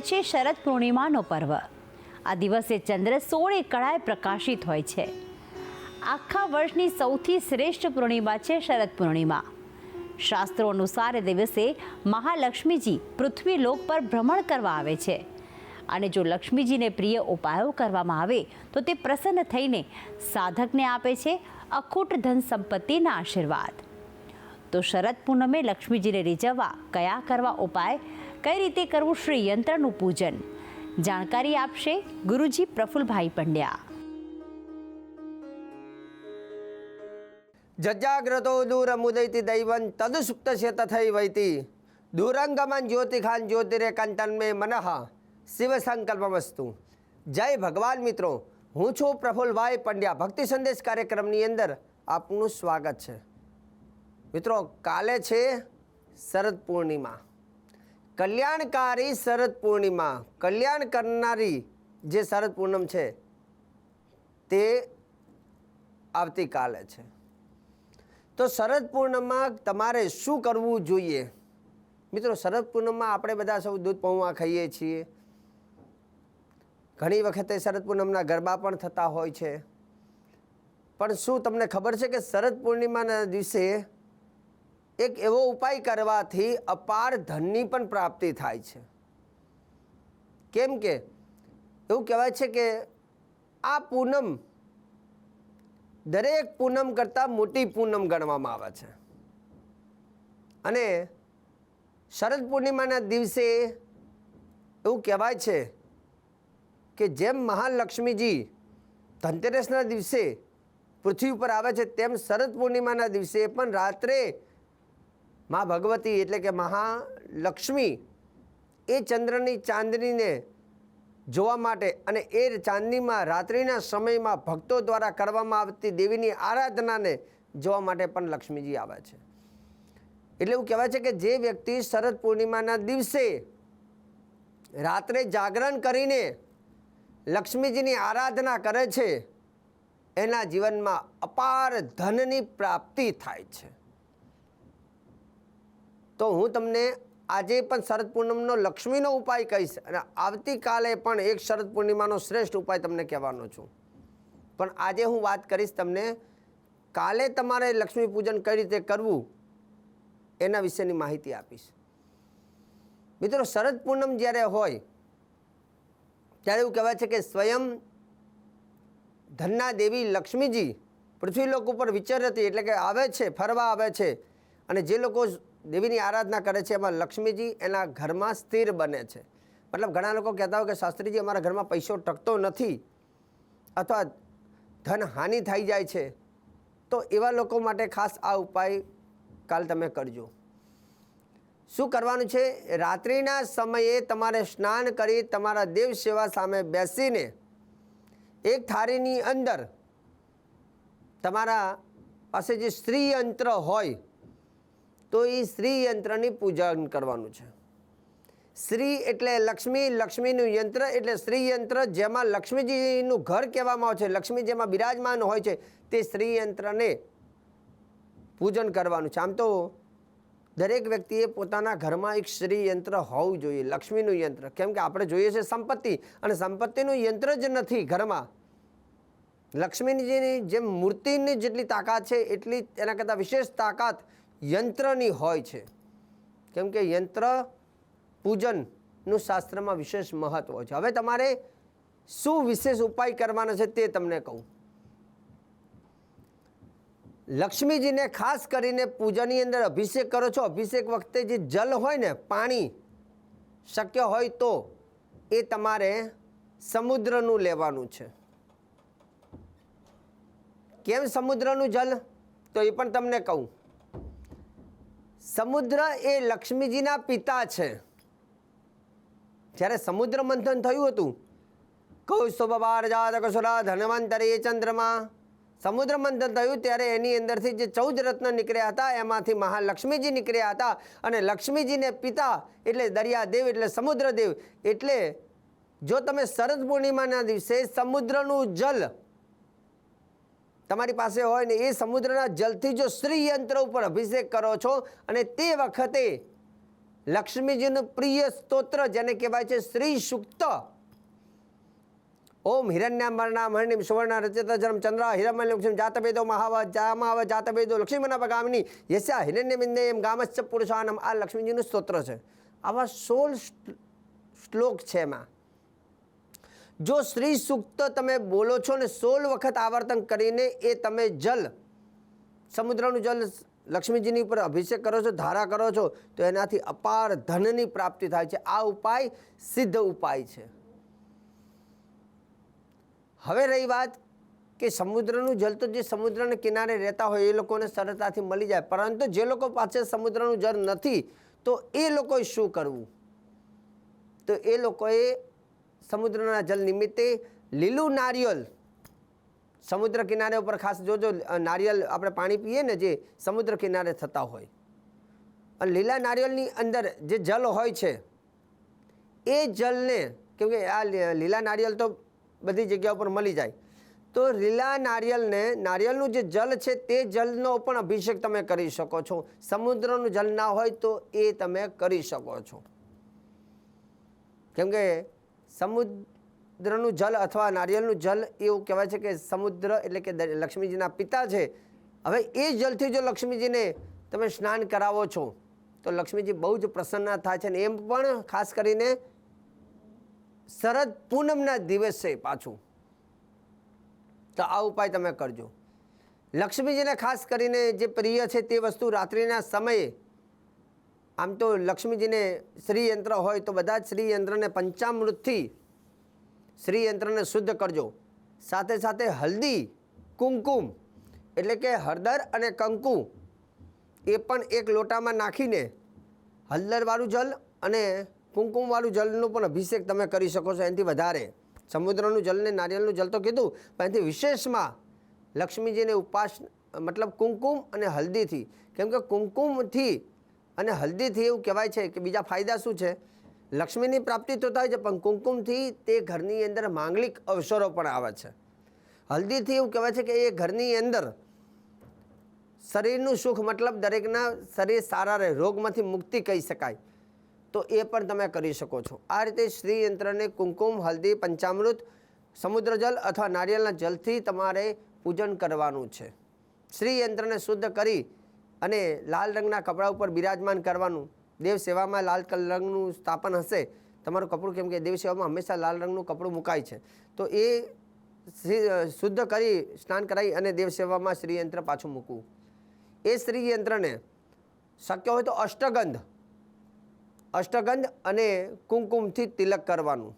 છે શરદ પૂર્ણિમાનો પર્વ. આ દિવસે ચંદ્ર સોળે કળાએ પ્રકાશિત હોય છે. આખા વર્ષની સૌથી શ્રેષ્ઠ પૂર્ણિમા છે શરદ પૂર્ણિમા. શાસ્ત્રો અનુસાર એ દિવસે મહાલક્ષ્મીજી પૃથ્વી લોક પર ભ્રમણ કરવા આવે છે. અને જો લક્ષ્મીજીને પ્રિય ઉપાયો કરવામાં આવે, તો તે પ્રસન્ન થઈને સાધકને આપે છે અખૂટ ધન સંપત્તિના આશીર્વાદ. તો શરદ પૂનમે લક્ષ્મીજીને રીઝવવા કયા કરવા ઉપાય? કઈ રીતે કરવું શ્રી યંત્રનું પૂજન? જાણકારી આપશે ગુરુજી પ્રફુલભાઈ પંડ્યા. જજાગ્રતો દૂરમુદૈતિ દૈવં તદુસુપ્તસ્ય તથૈવૈતિ દૂરંગમન જ્યોતિખાન જ્યોતિરે કંતન મે મનઃ શિવ સંકલ્પમસ્તુ જય ભગવાન મિત્રો, હું છું પ્રફુલભાઈ પંડ્યા. ભક્તિ સંદેશ કાર્યક્રમની અંદર આપનું સ્વાગત છે. મિત્રો, કાલે છે શરદ પૂર્ણિમા. કલ્યાણકારી શરદ પૂર્ણિમા. કલ્યાણ કરનારી જે શરદ પૂનમ છે, તે આવતીકાલે છે. તો શરદ પૂર્ણિમા તમારે શું કરવું જોઈએ? મિત્રો, શરદ પૂનમમાં આપણે બધા સૌ દૂધ પૌવા ખાઈએ છીએ. ઘણી વખતે શરદ પૂનમના ગરબા પણ થતા હોય છે. પણ શું તમને ખબર છે કે શરદ પૂર્ણિમાના દિવસે એક એવો ઉપાય કરવાથી અપાર ધનની પણ પ્રાપ્તિ થાય છે. કેમ કે એવું કહેવાય છે કે આ પૂનમ દરેક પૂનમ કરતાં મોટી પૂનમ ગણવામાં આવે છે. અને શરદ પૂર્ણિમાના દિવસે એવું કહેવાય છે કે જેમ મહાલક્ષ્મીજી ધનતેરસના દિવસે પૃથ્વી ઉપર આવે છે, તેમ શરદ પૂર્ણિમાના દિવસે પણ રાત્રે મા ભગવતી એટલે કે મહાલક્ષ્મી એ ચંદ્રની ચાંદનીને જોવા માટે અને એ ચાંદનીમાં રાત્રિના સમયમાં ભક્તો દ્વારા કરવામાં આવતી દેવીની આરાધનાને જોવા માટે પણ લક્ષ્મીજી આવે છે. એટલે એવું કહેવાય છે કે જે વ્યક્તિ શરદ પૂર્ણિમાના દિવસે રાત્રે જાગરણ કરીને લક્ષ્મીજીની આરાધના કરે છે, એના જીવનમાં અપાર ધનની પ્રાપ્તિ થાય છે. તો હું તમને આજે પણ શરદ પૂનમનો લક્ષ્મીનો ઉપાય કહીશ અને આવતીકાલે પણ એક શરદ પૂર્ણિમાનો શ્રેષ્ઠ ઉપાય તમને કહેવાનો છું. પણ આજે હું વાત કરીશ તમને કાલે તમારે લક્ષ્મી પૂજન કઈ રીતે કરવું એના વિશેની માહિતી આપીશ. મિત્રો, શરદ પૂનમ જ્યારે હોય, ત્યારે એવું કહેવાય છે કે સ્વયં ધનના દેવી લક્ષ્મીજી પૃથ્વી લોક ઉપર વિચરતી, એટલે કે આવે છે, ફરવા આવે છે અને જે લોકો દેવીની આરાધના કરે છે, એમાં લક્ષ્મીજી એના ઘરમાં સ્થિર બને છે. મતલબ ઘણા લોકો કહેતા હોય કે શાસ્ત્રીજી અમારા ઘરમાં પૈસો ટકતો નથી અથવા ધન હાનિ થઈ જાય છે, તો એવા લોકો માટે ખાસ આ ઉપાય કાલ તમે કરજો. શું કરવાનું છે? રાત્રિના સમયે તમારે સ્નાન કરી તમારા દેવ સેવા સામે બેસીને એક થાળીની અંદર તમારા પાસે જે સ્ત્રી યંત્ર હોય તો એ શ્રી યંત્રની પૂજન કરવાનું છે. શ્રી એટલે લક્ષ્મી, લક્ષ્મીનું યંત્ર એટલે શ્રી યંત્ર જેમાં લક્ષ્મીજીનું ઘર કહેવામાં આવે છે. લક્ષ્મી જેમાં બિરાજમાન હોય છે તે શ્રી યંત્રને પૂજન કરવાનું છે. આમ તો દરેક વ્યક્તિએ પોતાના ઘરમાં એક શ્રી યંત્ર હોવું જોઈએ, લક્ષ્મીનું યંત્ર. કેમ કે આપણે જોઈએ છે સંપત્તિ અને સંપત્તિનું યંત્ર જ નથી ઘરમાં. લક્ષ્મીજીની જેમ મૂર્તિની જેટલી તાકાત છે, એટલી એના કરતાં વિશેષ તાકાત યંત્રની હોય છે. કેમ કે યંત્ર પૂજનનું શાસ્ત્રમાં વિશેષ મહત્વ છે. હવે તમારે શું વિશેષ ઉપાય કરવાનો છે તે તમને કહું. લક્ષ્મીજીને ખાસ કરીને પૂજાની અંદર અભિષેક કરો છો. અભિષેક વખતે જે જલ હોય ને, પાણી શક્ય હોય તો એ તમારે સમુદ્રનું લેવાનું છે. કેમ સમુદ્રનું જલ? તો એ પણ તમને કહું. સમુદ્ર એ લક્ષ્મીજીના પિતા છે. જ્યારે સમુદ્ર મંથન થયું હતું કૌસ્તુભ બાર જાત કસુરા ધનવંતરે ચંદ્રમા. સમુદ્ર મંથન થયું ત્યારે એની અંદરથી જે ચૌદ રત્ન નીકળ્યા હતા, એમાંથી મહાલક્ષ્મીજી નીકળ્યા હતા. અને લક્ષ્મીજીને પિતા એટલે દરિયાદેવ એટલે સમુદ્રદેવ. એટલે જો તમે શરદ પૂર્ણિમાના દિવસે સમુદ્રનું જલ તમારી પાસે હોય ને એ સમુદ્રના જલથી જો શ્રીયંત્ર ઉપર અભિષેક કરો છો અને તે વખતે લક્ષ્મીજીનું પ્રિય સ્તોત્ર જેને કહેવાય છે શ્રી સુક્ત. ઓમ હિરણ્યામરણા મરણિમ સુવર્ણ રચિત જન્મ ચંદ્ર હિરમય લક્ષ્મી જાતભેદો મહાવ જામાવ જાતભેદો લક્ષ્મીના ભગામની યશા હિરણ્યમિંદે એમ ગામશ્ચ પુરુષાનમ આ લક્ષ્મીજીનું સ્તોત્ર છે. આવા સોળ શ્લોક છે એમાં. જો શ્રી સુક્ત તમે બોલો છો ને સોળ વખત આવર્તન કરીને એ તમે જલ, સમુદ્રનું જલ લક્ષ્મીજીની ઉપર અભિષેક કરો છો, ધારા કરો છો, તો એનાથી અપાર ધનની પ્રાપ્તિ થાય છે. આ ઉપાય સિદ્ધ ઉપાય છે. હવે રહી વાત કે સમુદ્રનું જલ તો જે સમુદ્રના કિનારે રહેતા હોય એ લોકોને સરળતાથી મળી જાય, પરંતુ જે લોકો પાસે સમુદ્રનું જળ નથી, તો એ લોકોએ શું કરવું? તો એ લોકોએ સમુદ્રના જલ નિમિત્તે લીલું નારિયેલ, સમુદ્ર કિનારે ઉપર ખાસ જોજો નારિયેલ આપણે પાણી પીએ ને જે સમુદ્ર કિનારે થતા હોય. અને લીલા નારિયેળની અંદર જે જલ હોય છે, એ જલને કેમ કે આ લીલા નારિયેલ તો બધી જગ્યા ઉપર મળી જાય. તો લીલા નારિયેલને નારિયેળનું જે જલ છે તે જલનો પણ અભિષેક તમે કરી શકો છો. સમુદ્રનું જલ ના હોય તો એ તમે કરી શકો છો. કેમ કે સમુદ્રનું જલ અથવા નારિયેળનું જલ એવું કહેવાય છે કે સમુદ્ર એટલે કે લક્ષ્મીજીના પિતા છે. હવે એ જલથી જો લક્ષ્મીજીને તમે સ્નાન કરાવો છો, તો લક્ષ્મીજી બહુ જ પ્રસન્ન થાય છે ને એમ પણ ખાસ કરીને શરદ પૂનમના દિવસે પાછું. તો આ ઉપાય તમે કરજો. લક્ષ્મીજીને ખાસ કરીને જે પ્રિય છે તે વસ્તુ રાત્રિના સમયે આમ તો લક્ષ્મીજીને શ્રી યંત્ર હોય તો બધા જ શ્રી યંત્રને પંચામૃતથી શ્રીયંત્રને શુદ્ધ કરજો. સાથે સાથે હલ્દી, કુમકુમ એટલે કે હળદર અને કંકુ એ પણ એક લોટામાં નાખીને હળદરવાળું જલ અને કુમકુમવાળું જલનું પણ અભિષેક તમે કરી શકો છો એનાથી વધારે. સમુદ્રનું જલ ને નારિયેળનું જલ તો કીધું, પણ એનાથી વિશેષમાં લક્ષ્મીજીને ઉપાસ, મતલબ કુમકુમ અને હલ્દીથી. કેમ કે કુમકુમથી અને હલ્દીથી એવું કહેવાય છે કે બીજા ફાયદા શું છે? લક્ષ્મીની પ્રાપ્તિ તો થાય છે, પણ કુમકુમથી તે ઘરની અંદર માંગલિક અવસરો પણ આવે છે. હલ્દીથી એવું કહેવાય છે કે એ ઘરની અંદર શરીરનું સુખ મતલબ દરેકના શરીર સારા રહે, રોગમાંથી મુક્તિ કહી શકાય. તો એ પણ તમે કરી શકો છો. આ રીતે શ્રી યંત્રને કુમકુમ હલ્દી, પંચામૃત સમુદ્ર જલ અથવા નારિયેળના જલથી તમારે પૂજન કરવાનું છે. શ્રી યંત્રને શુદ્ધ કરી અને લાલ રંગના કપડાં ઉપર બિરાજમાન કરવાનું. દેવ સેવામાં લાલ રંગનું સ્થાપન હશે. તમારું કપડું કેમ કે દેવ સેવામાં હંમેશા લાલ રંગનું કપડું મુકાય છે. તો એ શુદ્ધ કરી, સ્નાન કરાવી અને દેવ સેવામાં શ્રીયંત્ર પાછું મૂકવું. એ શ્રી યંત્રને શક્ય હોય તો અષ્ટગંધ અષ્ટગંધ અને કુમકુમથી તિલક કરવાનું.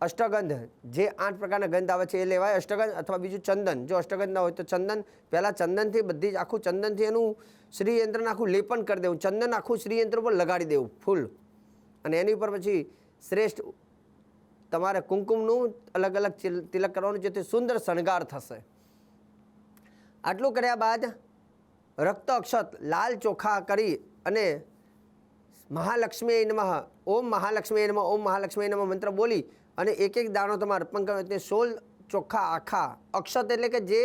અષ્ટગંધ. જે આઠ પ્રકારના ગંધ આવે છે એ લેવાય અષ્ટગંધ અથવા બીજું ચંદન. જો અષ્ટગંધ ના હોય તો ચંદન. પહેલાં ચંદનથી બધી જ આખું ચંદનથી એનું શ્રીયંત્રને આખું લેપન કરી દેવું. ચંદન આખું શ્રીયંત્ર ઉપર લગાડી દેવું ફૂલ. અને એની ઉપર પછી શ્રેષ્ઠ તમારે કુમકુમનું અલગ અલગ તિલક કરવાનું જેથી સુંદર શણગાર થશે. આટલું કર્યા બાદ રક્ત અક્ષત લાલ ચોખા કરી અને મહાલક્ષ્મી નમઃ. ઓમ મહાલક્ષ્મી નમઃ. ઓમ મહાલક્ષ્મી નમઃ મંત્ર બોલી અને એક એક દાણો તમારે અર્પણ કરો તે સોળ ચોખ્ખા આખા અક્ષત એટલે કે જે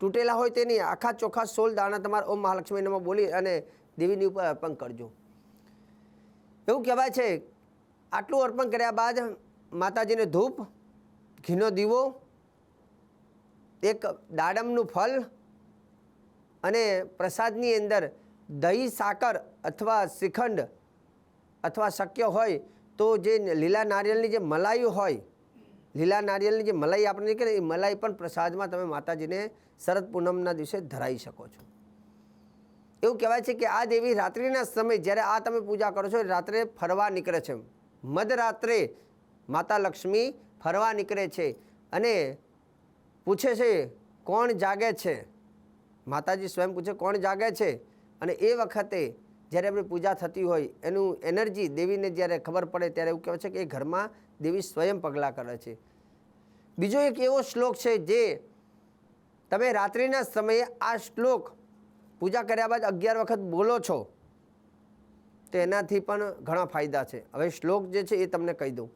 તૂટેલા હોય તેની આખા ચોખ્ખા સોળ દાણા તમારે ઓમ મહાલક્ષ્મી નામાં બોલી અને દેવીની ઉપર અર્પણ કરજો. એવું કહેવાય છે, આટલું અર્પણ કર્યા બાદ માતાજીને ધૂપ, ઘીનો દીવો, એક દાડમનું ફલ અને પ્રસાદની અંદર દહીં, સાકર અથવા શ્રીખંડ અથવા શક્ય હોય તો જે લીલા નારિયેળની જે મલાઈ હોય, લીલા નારિયેળની જે મલાઈ આપણે નીકળે એ મલાઈ પણ પ્રસાદમાં તમે માતાજીને શરદ પૂનમના દિવસે ધરાવી શકો છો. એવું કહેવાય છે કે આ દેવી રાત્રિના સમય જ્યારે આ તમે પૂજા કરો છો, રાત્રે ફરવા નીકળે છે. મધરાત્રે માતા લક્ષ્મી ફરવા નીકળે છે અને પૂછે છે, કોણ જાગે છે? માતાજી સ્વયં પૂછે, કોણ જાગે છે? અને એ વખતે જ્યારે આપણી પૂજા થતી હોય, એનું એનર્જી દેવીને જ્યારે ખબર પડે ત્યારે એવું કહેવાય છે કે એ ઘરમાં દેવી સ્વયં પગલાં કરે છે. બીજો એક એવો શ્લોક છે જે તમે રાત્રિના સમયે આ શ્લોક પૂજા કર્યા બાદ અગિયાર વખત બોલો છો, તો એનાથી પણ ઘણા ફાયદા છે. હવે શ્લોક જે છે એ તમને કહી દઉં.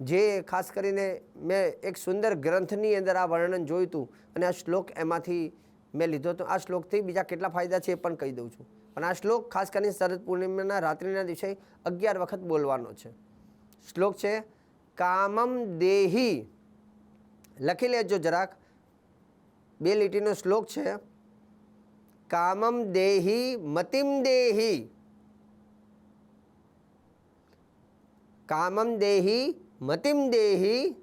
જે ખાસ કરીને મેં એક સુંદર ગ્રંથની અંદર આ વર્ણન જોયું હતું અને આ શ્લોક એમાંથી મેં લીધો હતો. આ શ્લોકથી બીજા કેટલા ફાયદા છે એ પણ કહી દઉં છું. પણ આ શ્લોક ખાસ કરીને શરદ પૂર્ણિમાના રાત્રિના દિવસે અગિયાર વખત બોલવાનો છે. શ્લોક છે, કામમ દેહી. લખી લેજો જરાક. બે લીટીનો શ્લોક છે, કામમ દેહી મતિમ દેહી. કામમ દેહી મતિમ દેહી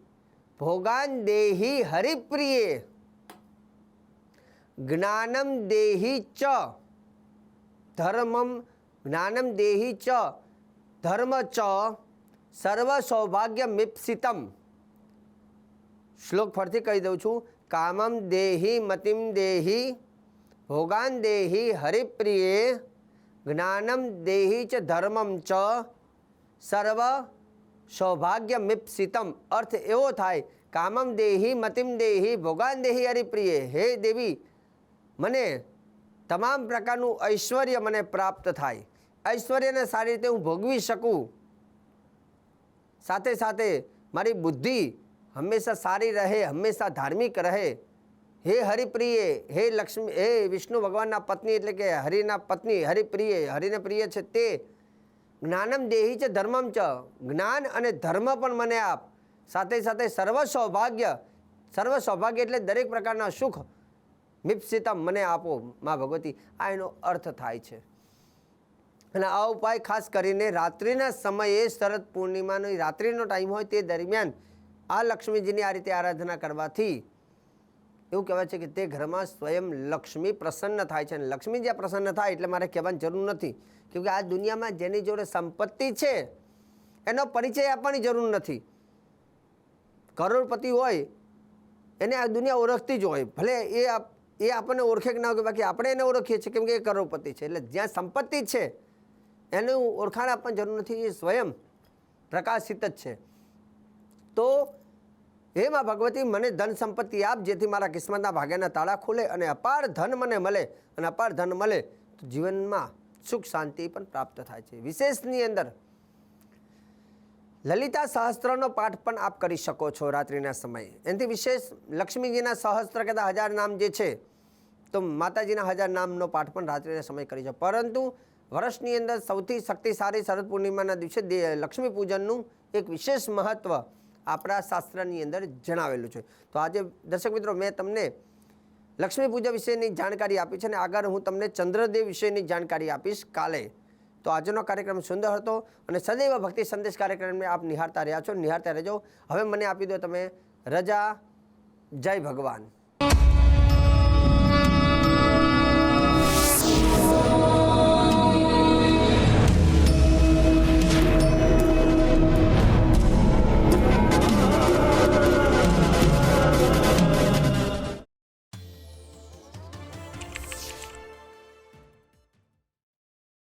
ભોગાન દેહી હરિપ્રિયે. જ્ઞાનમ દેહી ચ. ધર્મમ જ્ઞાનમ દેહી ચ ધર્મ ચ સર્વ સૌભાગ્ય મિપ્સિતમ શ્લોક ફરથી કહી દઉં છું કામમ દેહી મતિમ દેહી ભોગાન દેહી હરિપ્રિયે જ્ઞાનમ દેહી ચ ધર્મમ ચ સર્વ સૌભાગ્ય મિપ્સિતમ અર્થ એવો થાય કામમ દેહી મતિમ દેહી ભોગાન દેહી હરિપ્રિય હે દેવી મને તમામ પ્રકારનું ઐશ્વર્ય મને પ્રાપ્ત થાય. ઐશ્વર્યને સારી રીતે હું ભોગવી શકું. સાથે સાથે મારી બુદ્ધિ હંમેશા સારી રહે, હંમેશા ધાર્મિક રહે. હે હરિપ્રિય, હે લક્ષ્મી, હે વિષ્ણુ ભગવાનના પત્ની એટલે કે હરિના પત્ની, હરિપ્રિય, હરિને પ્રિય છે તે. જ્ઞાનમ દેહી છે ધર્મમ ચ. જ્ઞાન અને ધર્મ પણ મને આપ. સાથે સાથે સર્વ સૌભાગ્ય સર્વ સૌભાગ્ય એટલે દરેક પ્રકારના સુખ મિપ્સિતમ મને આપો, મા ભગવતી. આ એનો અર્થ થાય છે. અને આ ઉપાય ખાસ કરીને રાત્રિના સમયે શરદ પૂર્ણિમાનો રાત્રિનો ટાઈમ હોય તે દરમિયાન આ લક્ષ્મીજીની આ રીતે આરાધના કરવાથી એવું કહેવાય છે કે તે ઘરમાં સ્વયં લક્ષ્મી પ્રસન્ન થાય છે. અને લક્ષ્મી જ્યાં પ્રસન્ન થાય એટલે મારે કહેવાની જરૂર નથી. કેમકે આ દુનિયામાં જેની જોડે સંપત્તિ છે, એનો પરિચય આપવાની જરૂર નથી. કરોડપતિ હોય, એને આ દુનિયા ઓળખતી જ હોય. ભલે એ એ આપણને ઓળખે કે ના ઓળખે, બાકી આપણે એને ઓળખીએ છીએ. કેમ કે એ કરોડપતિ છે. એટલે જ્યાં સંપત્તિ છે, એનું ઓળખાણ આપવાની જરૂર નથી. એ સ્વયં પ્રકાશિત જ છે. તો હે માં ભગવતી, મને ધન સંપત્તિ આપ, જેથી મારા કિસ્મતના ભાગ્યના તાળા ખુલે અને અપાર ધન મને મળે અને અપાર ધન મળે, તો જીવનમાં સુખ, શાંતિ પણ પ્રાપ્ત થાય છે. વિશેષની અંદર લલિતા સહસ્ત્રનો પાઠ પણ આપ કરી શકો છો રાત્રિના સમયે. એનાથી વિશેષ લક્ષ્મીજીના સહસ્ત્ર કદાચ હજાર નામ જે છે તો માતાજીના હજાર નામનો પાઠ પણ રાત્રિના સમય કરી છે. પરંતુ વર્ષની અંદર સૌથી શક્તિશાળી શરદ પૂર્ણિમાના દિવસે લક્ષ્મી પૂજનનું એક વિશેષ મહત્ત્વ આપણા શાસ્ત્રની અંદર જણાવેલું છે. તો આજે દર્શક મિત્રો, મેં તમને લક્ષ્મી પૂજા વિશેની જાણકારી આપી છે અને આગળ હું તમને ચંદ્રદેવ વિશેની જાણકારી આપીશ કાલે. તો આજનો કાર્યક્રમ સુંદર હતો અને સદૈવ ભક્તિ સંદેશ કાર્યક્રમને આપ નિહાળતા રહ્યા છો. નિહાળતા રહેજો. હવે મને આપી દો તમે રજા. જય ભગવાન.